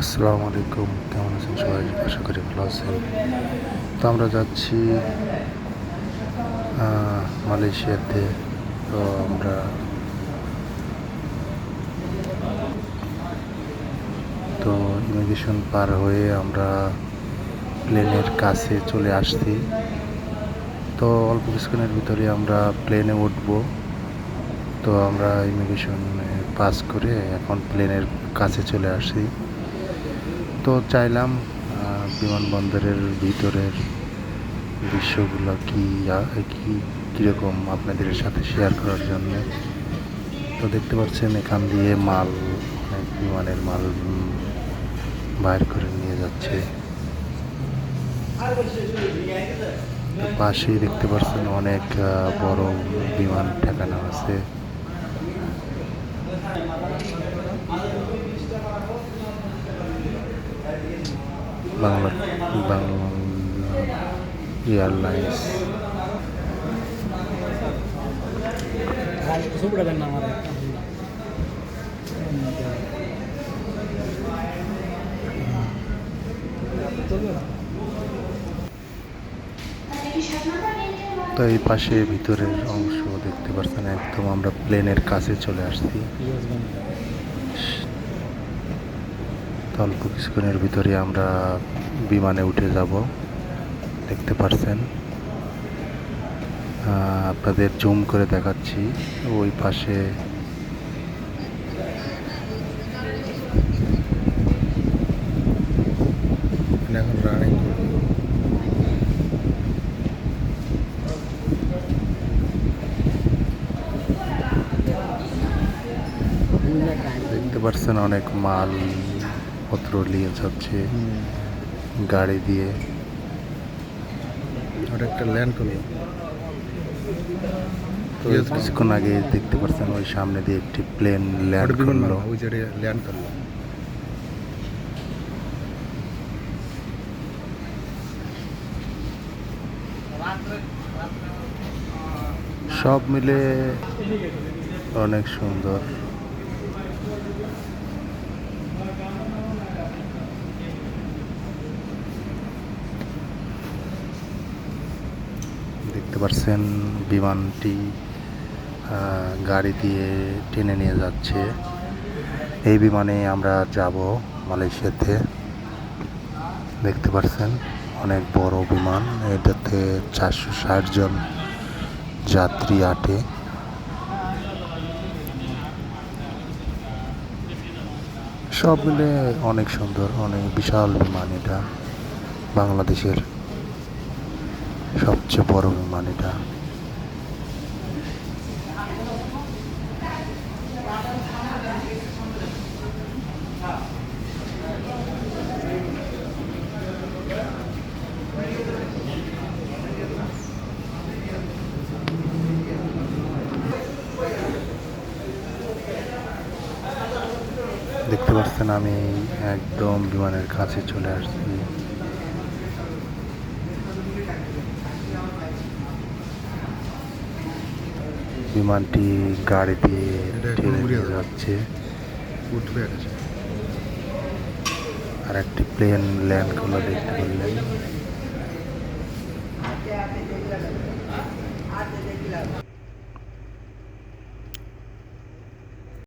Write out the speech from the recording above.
আসসালামু আলাইকুম। কেমন আছেন সবাই? আশা করি ভালো আছেন। তো আমরা যাচ্ছি মালয়েশিয়াতে। তো আমরা তো ইমিগ্রেশন পার হয়ে আমরা প্লেনের কাছে চলে আসছি। তো অল্প কিছুক্ষণের ভিতরে আমরা প্লেনে উঠব। তো আমরা ইমিগ্রেশন পাস করে এখন প্লেনের কাছে চলে আসি তো চাইলাম বিমানবন্দরের ভিতরের দৃশ্যগুলো কি কীরকম আপনাদের সাথে শেয়ার করার জন্য। তো দেখতে পাচ্ছেন, এখান দিয়ে মাল বিমানের মাল বাইর করে নিয়ে যাচ্ছে। পাশেই দেখতে পাচ্ছেন অনেক বড় বিমান ঠেকানো আছে। বাংলা bang realize তো এই পাশে ভিতরের অংশ দেখতে পারছেন, একদম আমরা প্লেনের কাছে চলে আসছি। তো অল্প কিছুক্ষণের ভিতরে আমরা বিমানে উঠে যাব। দেখতে পারছেন। আপনাদের জুম করে দেখাচ্ছি। ওই পাশে এখন রানিং দেখতে পারছেন অনেক মাল। পত্র নিয়ে যাচ্ছে গাড়ি দিয়ে। ওটা একটা ল্যান্ড করল। তো কিছুক্ষণ আগে দেখতে পাচ্ছেন ওই সামনে দিয়ে একটি প্লেন ল্যান্ড করল। ওই জায়গায় ল্যান্ড করল। সব মিলে অনেক সুন্দর। দেখতে পাচ্ছেন বিমানটি গাড়ি দিয়ে টেনে নিয়ে যাচ্ছে। এই বিমানে আমরা যাব মালয়েশিয়াতে। দেখতে পাচ্ছেন অনেক বড় বিমান। এটাতে চারশো ষাট জন যাত্রী আটে। সব মিলে অনেক সুন্দর, অনেক বিশাল বিমান এটা বাংলাদেশের। সবচেয়ে বড় বিমান এটা। দেখতে পাচ্ছেন আমি একদম বিমানের কাছে চলে আসছি। বিমানটি গাড়ি দিয়ে টেনে। যাচ্ছে। আর একটি প্লেন ল্যান্ড করল দেখতে পারলেন